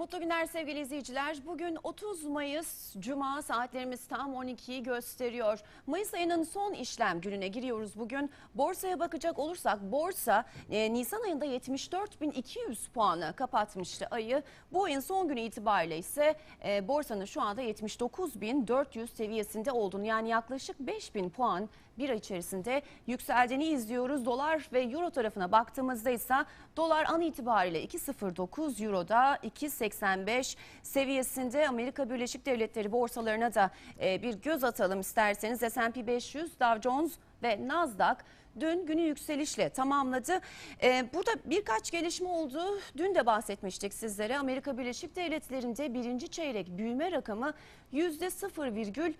Mutlu günler sevgili izleyiciler. Bugün 30 Mayıs Cuma saatlerimiz tam 12'yi gösteriyor. Mayıs ayının son işlem gününe giriyoruz bugün. Borsaya bakacak olursak borsa e, Nisan ayında 74.200 puanı kapatmıştı ayı. Bu ayın son günü itibariyle ise e, borsanın şu anda 79.400 seviyesinde olduğunu yani yaklaşık 5.000 puan bir ay içerisinde yükseldiğini izliyoruz. Dolar ve euro tarafına baktığımızda ise dolar an itibariyle 2.09 euroda 2.85 seviyesinde Amerika Birleşik Devletleri borsalarına da e, bir göz atalım isterseniz S&P 500, Dow Jones ve Nasdaq dün günü yükselişle tamamladı. Ee, burada birkaç gelişme oldu. Dün de bahsetmiştik sizlere. Amerika Birleşik Devletleri'nde birinci çeyrek büyüme rakamı %0,1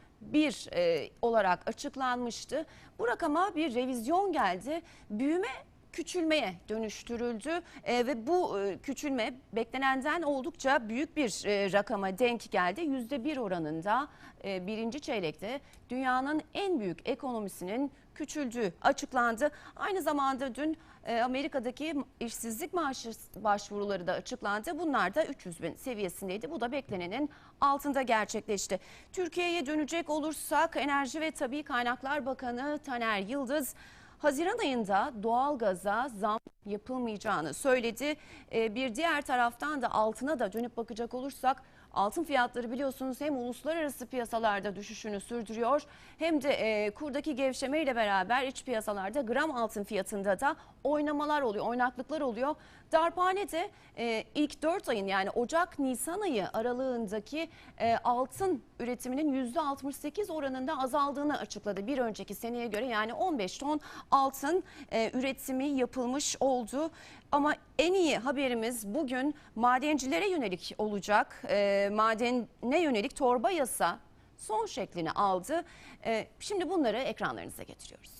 e, olarak açıklanmıştı. Bu rakama bir revizyon geldi. Büyüme küçülmeye dönüştürüldü E, ve bu e, küçülme beklenenden oldukça büyük bir e, rakama denk geldi. %1 oranında e, birinci çeyrekte dünyanın en büyük ekonomisinin küçüldüğü açıklandı. Aynı zamanda dün Amerika'daki işsizlik maaşı başvuruları da açıklandı. Bunlar da 300 bin seviyesindeydi. Bu da beklenenin altında gerçekleşti. Türkiye'ye dönecek olursak Enerji ve Tabi Kaynaklar Bakanı Taner Yıldız Haziran ayında doğalgaza zam yapılmayacağını söyledi. Ee, Bir diğer taraftan da altına da dönüp bakacak olursak altın fiyatları biliyorsunuz hem uluslararası piyasalarda düşüşünü sürdürüyor hem de e, kurdaki gevşeme ile beraber iç piyasalarda gram altın fiyatında da oynamalar oluyor, oynaklıklar oluyor. Darphane de e, ilk 4 ayın yani Ocak-Nisan ayı aralığındaki e, altın üretiminin %68 oranında azaldığını açıkladı. Bir önceki seneye göre yani 15 ton altın e, üretimi yapılmış oldu. Ama en iyi haberimiz bugün madencilere yönelik olacak. E, madene yönelik torba yasa son şeklini aldı. E, şimdi bunları ekranlarınıza getiriyoruz.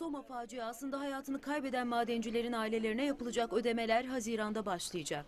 Soma faciasında hayatını kaybeden madencilerin ailelerine yapılacak ödemeler Haziran'da başlayacak.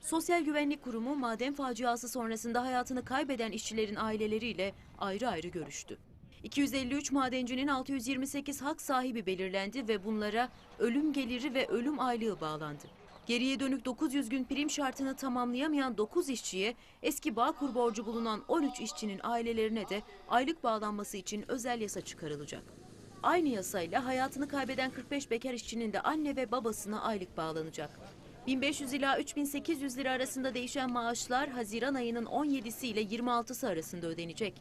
Sosyal Güvenlik Kurumu maden faciası sonrasında hayatını kaybeden işçilerin aileleriyle ayrı ayrı görüştü. 253 madencinin 628 hak sahibi belirlendi ve bunlara ölüm geliri ve ölüm aylığı bağlandı. Geriye dönük 900 gün prim şartını tamamlayamayan 9 işçiye eski Bağkur borcu bulunan 13 işçinin ailelerine de aylık bağlanması için özel yasa çıkarılacak. Aynı yasayla hayatını kaybeden 45 bekar işçinin de anne ve babasına aylık bağlanacak. 1500 ila 3800 lira arasında değişen maaşlar Haziran ayının 17'si ile 26'sı arasında ödenecek.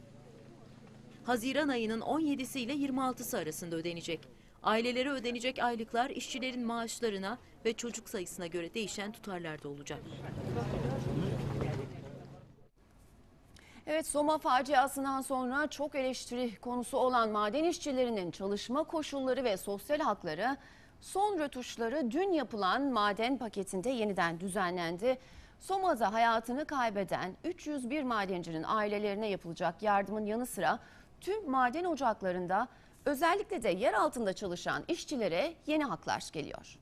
Haziran ayının 17'si ile 26'sı arasında ödenecek. Ailelere ödenecek aylıklar işçilerin maaşlarına ve çocuk sayısına göre değişen tutarlarda olacak. Evet Soma faciasından sonra çok eleştiri konusu olan maden işçilerinin çalışma koşulları ve sosyal hakları son rötuşları dün yapılan maden paketinde yeniden düzenlendi. Soma'da hayatını kaybeden 301 madencinin ailelerine yapılacak yardımın yanı sıra tüm maden ocaklarında özellikle de yer altında çalışan işçilere yeni haklar geliyor.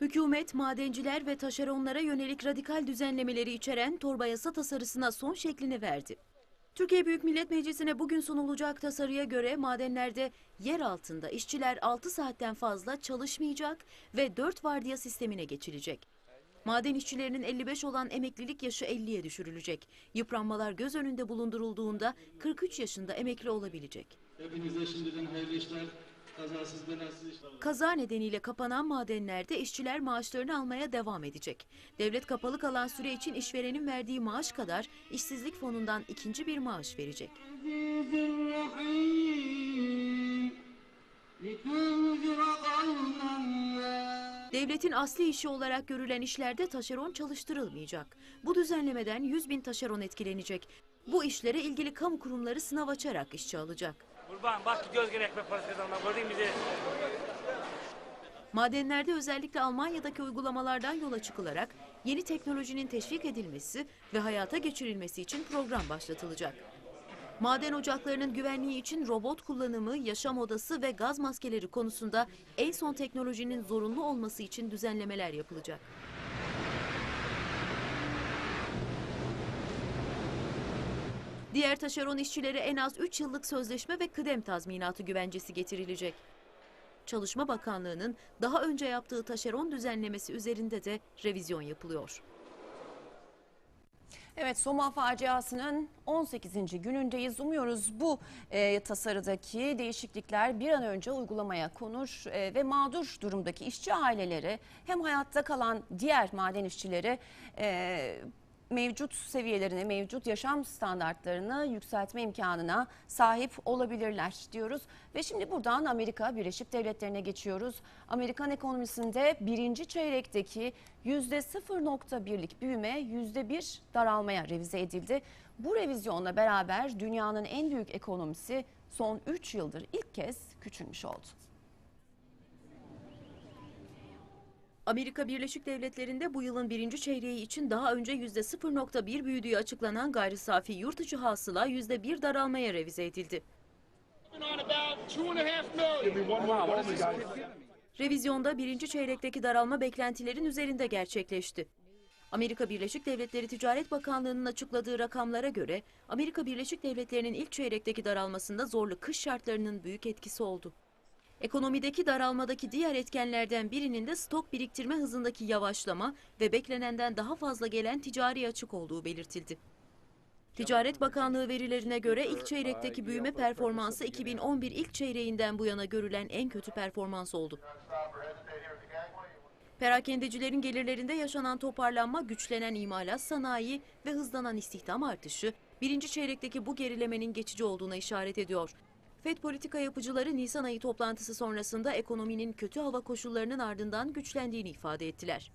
Hükümet, madenciler ve taşeronlara yönelik radikal düzenlemeleri içeren torba yasa tasarısına son şeklini verdi. Türkiye Büyük Millet Meclisi'ne bugün sunulacak tasarıya göre madenlerde yer altında işçiler 6 saatten fazla çalışmayacak ve 4 vardiya sistemine geçilecek. Maden işçilerinin 55 olan emeklilik yaşı 50'ye düşürülecek. Yıpranmalar göz önünde bulundurulduğunda 43 yaşında emekli olabilecek. Hepinize şimdiden hayırlı işler, Kazasız belasız işler. Kaza nedeniyle kapanan madenlerde işçiler maaşlarını almaya devam edecek. Devlet kapalı kalan süre için işverenin verdiği maaş kadar işsizlik fonundan ikinci bir maaş verecek. Devletin asli işi olarak görülen işlerde taşeron çalıştırılmayacak. Bu düzenlemeden 100 bin taşeron etkilenecek. Bu işlere ilgili kamu kurumları sınav açarak işçi alacak. Kurban bak gidiyoruz gene ekmek parası kazanmaya. Gördün bizi? Madenlerde özellikle Almanya'daki uygulamalardan yola çıkılarak yeni teknolojinin teşvik edilmesi ve hayata geçirilmesi için program başlatılacak. Maden ocaklarının güvenliği için robot kullanımı, yaşam odası ve gaz maskeleri konusunda en son teknolojinin zorunlu olması için düzenlemeler yapılacak. Diğer taşeron işçilere en az 3 yıllık sözleşme ve kıdem tazminatı güvencesi getirilecek. Çalışma Bakanlığı'nın daha önce yaptığı taşeron düzenlemesi üzerinde de revizyon yapılıyor. Evet Soma faciasının 18. günündeyiz. Umuyoruz bu e, tasarıdaki değişiklikler bir an önce uygulamaya konur e, ve mağdur durumdaki işçi aileleri hem hayatta kalan diğer maden işçileri e, mevcut seviyelerini, mevcut yaşam standartlarını yükseltme imkanına sahip olabilirler diyoruz. Ve şimdi buradan Amerika Birleşik Devletleri'ne geçiyoruz. Amerikan ekonomisinde birinci çeyrekteki %0.1'lik büyüme %1 daralmaya revize edildi. Bu revizyonla beraber dünyanın en büyük ekonomisi son 3 yıldır ilk kez küçülmüş oldu. Amerika Birleşik Devletleri'nde bu yılın birinci çeyreği için daha önce %0.1 büyüdüğü açıklanan gayri safi yurt içi hasıla %1 daralmaya revize edildi. Revizyonda birinci çeyrekteki daralma beklentilerin üzerinde gerçekleşti. Amerika Birleşik Devletleri Ticaret Bakanlığı'nın açıkladığı rakamlara göre Amerika Birleşik Devletleri'nin ilk çeyrekteki daralmasında zorlu kış şartlarının büyük etkisi oldu. Ekonomideki daralmadaki diğer etkenlerden birinin de stok biriktirme hızındaki yavaşlama ve beklenenden daha fazla gelen ticari açık olduğu belirtildi. Ticaret Bakanlığı verilerine göre ilk çeyrekteki büyüme performansı 2011 ilk çeyreğinden bu yana görülen en kötü performans oldu. Perakendecilerin gelirlerinde yaşanan toparlanma, güçlenen imalat sanayi ve hızlanan istihdam artışı birinci çeyrekteki bu gerilemenin geçici olduğuna işaret ediyor. FED politika yapıcıları Nisan ayı toplantısı sonrasında ekonominin kötü hava koşullarının ardından güçlendiğini ifade ettiler.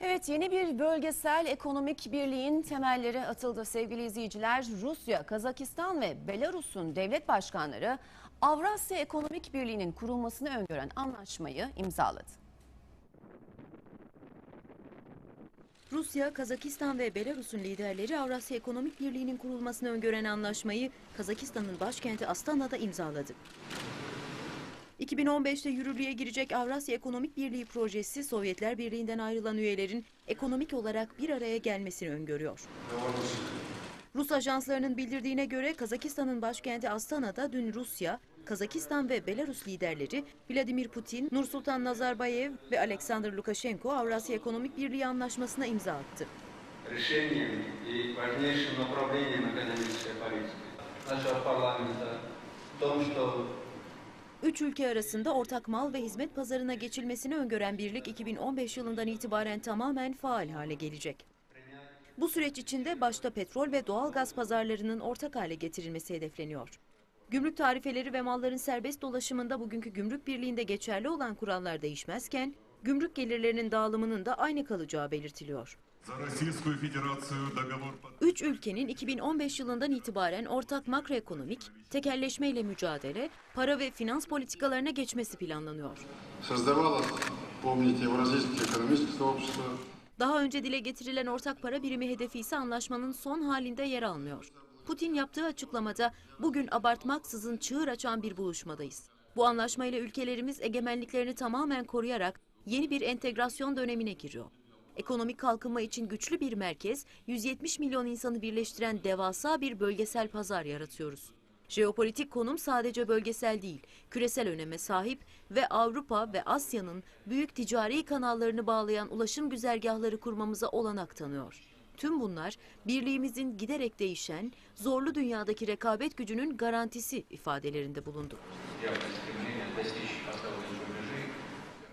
Evet yeni bir bölgesel ekonomik birliğin temelleri atıldı sevgili izleyiciler. Rusya, Kazakistan ve Belarus'un devlet başkanları Avrasya Ekonomik Birliği'nin kurulmasını öngören anlaşmayı imzaladı. Rusya, Kazakistan ve Belarus'un liderleri Avrasya Ekonomik Birliği'nin kurulmasını öngören anlaşmayı Kazakistan'ın başkenti Astana'da imzaladı. 2015'te yürürlüğe girecek Avrasya Ekonomik Birliği projesi Sovyetler Birliği'nden ayrılan üyelerin ekonomik olarak bir araya gelmesini öngörüyor. Rus ajanslarının bildirdiğine göre Kazakistan'ın başkenti Astana'da dün Rusya, Kazakistan ve Belarus liderleri Vladimir Putin, Nursultan Nazarbayev ve Alexander Lukashenko Avrasya Ekonomik Birliği Anlaşması'na imza attı. Üç ülke arasında ortak mal ve hizmet pazarına geçilmesini öngören birlik 2015 yılından itibaren tamamen faal hale gelecek. Bu süreç içinde başta petrol ve doğal gaz pazarlarının ortak hale getirilmesi hedefleniyor. Gümrük tarifeleri ve malların serbest dolaşımında bugünkü Gümrük Birliği'nde geçerli olan kurallar değişmezken, gümrük gelirlerinin dağılımının da aynı kalacağı belirtiliyor. Üç ülkenin 2015 yılından itibaren ortak makroekonomik, tekelleşmeyle mücadele, para ve finans politikalarına geçmesi planlanıyor. Daha önce dile getirilen ortak para birimi hedefi ise anlaşmanın son halinde yer almıyor. Putin yaptığı açıklamada bugün abartmaksızın çığır açan bir buluşmadayız. Bu anlaşmayla ülkelerimiz egemenliklerini tamamen koruyarak yeni bir entegrasyon dönemine giriyor. Ekonomik kalkınma için güçlü bir merkez, 170 milyon insanı birleştiren devasa bir bölgesel pazar yaratıyoruz. Jeopolitik konum sadece bölgesel değil, küresel öneme sahip ve Avrupa ve Asya'nın büyük ticari kanallarını bağlayan ulaşım güzergahları kurmamıza olanak tanıyor. Tüm bunlar birliğimizin giderek değişen, zorlu dünyadaki rekabet gücünün garantisi ifadelerinde bulundu.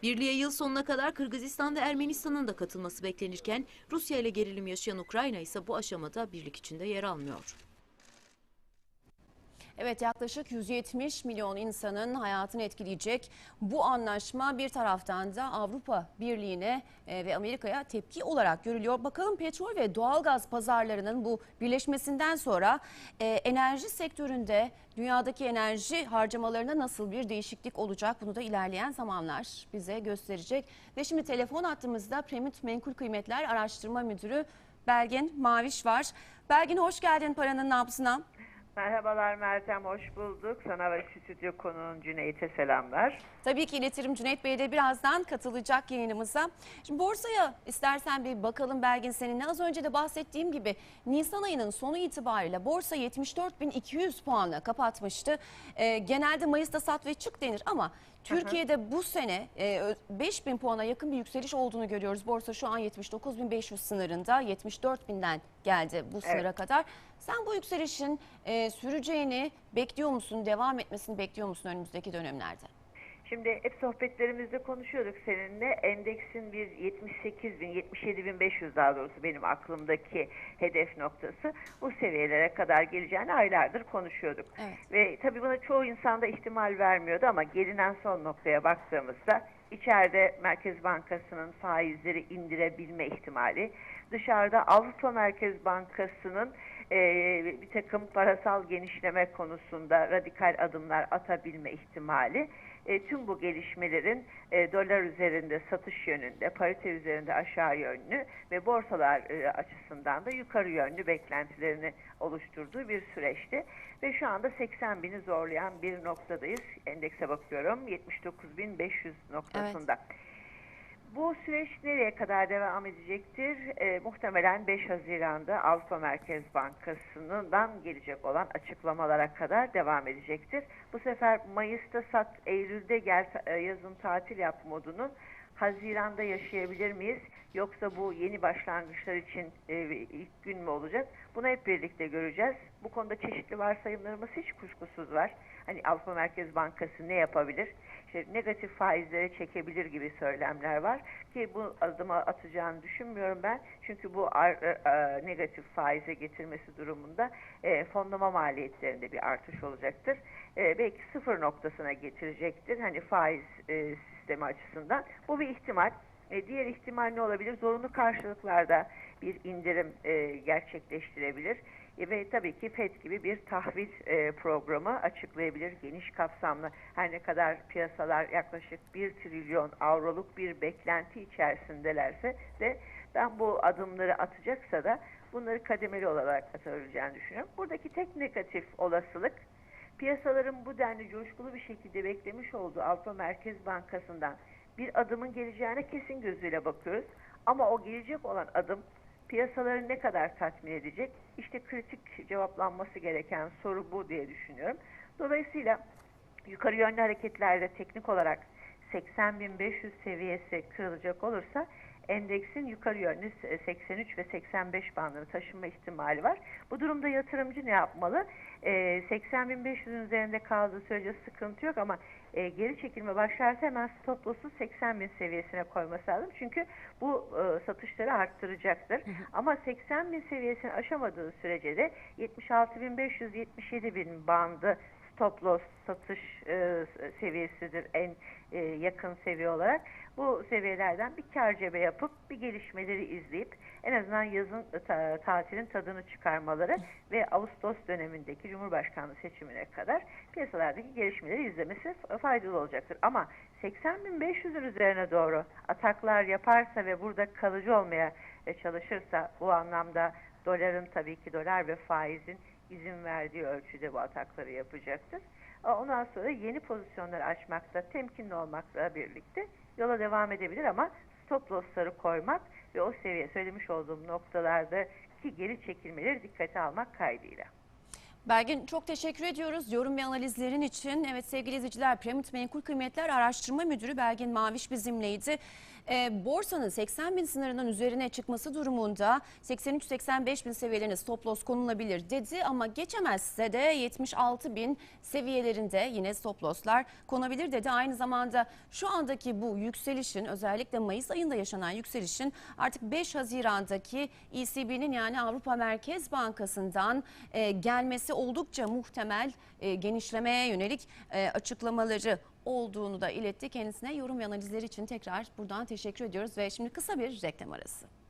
Birliğe yıl sonuna kadar Kırgızistan ve Ermenistan'ın da katılması beklenirken Rusya ile gerilim yaşayan Ukrayna ise bu aşamada birlik içinde yer almıyor. Evet yaklaşık 170 milyon insanın hayatını etkileyecek bu anlaşma bir taraftan da Avrupa Birliği'ne e, ve Amerika'ya tepki olarak görülüyor. Bakalım petrol ve doğalgaz pazarlarının bu birleşmesinden sonra e, enerji sektöründe dünyadaki enerji harcamalarına nasıl bir değişiklik olacak bunu da ilerleyen zamanlar bize gösterecek. Ve şimdi telefon attığımızda Premit Menkul Kıymetler Araştırma Müdürü Belgin Maviş var. Belgin hoş geldin paranın nabzına. Merhabalar Meltem, hoş bulduk. Sana ve stüdyo konuğun Cüneyt'e selamlar. Tabii ki iletirim Cüneyt Bey de birazdan katılacak yayınımıza. Şimdi borsaya istersen bir bakalım Belgin seninle. Az önce de bahsettiğim gibi Nisan ayının sonu itibariyle borsa 74.200 puanla kapatmıştı. Ee, genelde Mayıs'ta sat ve çık denir ama Türkiye'de bu sene e, ö- 5000 puana yakın bir yükseliş olduğunu görüyoruz. Borsa şu an 79.500 sınırında 74.000'den geldi bu sınıra kadar. Sen bu yükselişin e, süreceğini bekliyor musun? Devam etmesini bekliyor musun önümüzdeki dönemlerde? Şimdi hep sohbetlerimizde konuşuyorduk seninle. Endeksin bir 78 bin, 77 bin 500 daha doğrusu benim aklımdaki hedef noktası. Bu seviyelere kadar geleceğini aylardır konuşuyorduk. Evet. Ve tabii buna çoğu insanda ihtimal vermiyordu ama gelinen son noktaya baktığımızda içeride Merkez Bankası'nın faizleri indirebilme ihtimali, dışarıda Avrupa Merkez Bankası'nın eee, bir takım parasal genişleme konusunda radikal adımlar atabilme ihtimali, e, tüm bu gelişmelerin e, dolar üzerinde satış yönünde, parite üzerinde aşağı yönlü ve borsalar e, açısından da yukarı yönlü beklentilerini oluşturduğu bir süreçti. Ve şu anda 80 bini zorlayan bir noktadayız. Endekse bakıyorum 79.500 noktasında. Bu süreç nereye kadar devam edecektir? E, muhtemelen 5 Haziran'da Avrupa Merkez Bankası'ndan gelecek olan açıklamalara kadar devam edecektir. Bu sefer Mayıs'ta sat, Eylül'de gel e, yazın tatil yap modunu Haziran'da yaşayabilir miyiz? Yoksa bu yeni başlangıçlar için e, ilk gün mü olacak? Bunu hep birlikte göreceğiz. Bu konuda çeşitli varsayımlarımız hiç kuşkusuz var. Hani Avrupa Merkez Bankası ne yapabilir? İşte negatif faizlere çekebilir gibi söylemler var ki bu adımı atacağını düşünmüyorum ben. Çünkü bu ar- e, e, negatif faize getirmesi durumunda e, fonlama maliyetlerinde bir artış olacaktır. E, belki sıfır noktasına getirecektir. Hani faiz e, sistemi açısından. Bu bir ihtimal. E, diğer ihtimal ne olabilir? Zorunlu karşılıklarda bir indirim e, gerçekleştirebilir. E, ve tabii ki FED gibi bir tahvil e, programı açıklayabilir geniş kapsamlı. Her ne kadar piyasalar yaklaşık 1 trilyon avroluk bir beklenti içerisindelerse de ben bu adımları atacaksa da bunları kademeli olarak atabileceğini düşünüyorum. Buradaki tek negatif olasılık piyasaların bu denli coşkulu bir şekilde beklemiş olduğu Avrupa Merkez Bankası'ndan bir adımın geleceğine kesin gözüyle bakıyoruz. Ama o gelecek olan adım piyasaları ne kadar tatmin edecek? İşte kritik cevaplanması gereken soru bu diye düşünüyorum. Dolayısıyla yukarı yönlü hareketlerde teknik olarak 80.500 seviyesi kırılacak olursa endeksin yukarı yönlü 83 ve 85 bandını taşınma ihtimali var. Bu durumda yatırımcı ne yapmalı? Ee, 80.500'ün üzerinde kaldığı sürece sıkıntı yok ama e, geri çekilme başlarsa hemen stop loss'u 80.000 seviyesine koyması lazım. Çünkü bu e, satışları arttıracaktır. Ama 80.000 seviyesini aşamadığı sürece de 76.500-77.000 bandı stop loss satış e, seviyesidir en e, yakın seviye olarak. Bu seviyelerden bir kar cebe yapıp bir gelişmeleri izleyip en azından yazın ta- tatilin tadını çıkarmaları ve Ağustos dönemindeki Cumhurbaşkanlığı seçimine kadar piyasalardaki gelişmeleri izlemesi faydalı olacaktır. Ama 80.500'ün üzerine doğru ataklar yaparsa ve burada kalıcı olmaya e, çalışırsa bu anlamda doların tabii ki dolar ve faizin izin verdiği ölçüde bu atakları yapacaktır. Ondan sonra yeni pozisyonlar açmakta, temkinli olmakla birlikte yola devam edebilir ama stop loss'ları koymak ve o seviye söylemiş olduğum noktalardaki geri çekilmeleri dikkate almak kaydıyla. Belgin çok teşekkür ediyoruz yorum ve analizlerin için. Evet sevgili izleyiciler Piramit Menkul Kıymetler Araştırma Müdürü Belgin Maviş bizimleydi. Ee, borsanın 80 bin sınırının üzerine çıkması durumunda 83-85 bin seviyelerine stop loss konulabilir dedi ama geçemezse de 76 bin seviyelerinde yine stop losslar konabilir dedi. Aynı zamanda şu andaki bu yükselişin özellikle Mayıs ayında yaşanan yükselişin artık 5 Haziran'daki ECB'nin yani Avrupa Merkez Bankası'ndan e, gelmesi oldukça muhtemel e, genişlemeye yönelik e, açıklamaları olduğunu da iletti. Kendisine yorum ve analizleri için tekrar buradan teşekkür ediyoruz ve şimdi kısa bir reklam arası.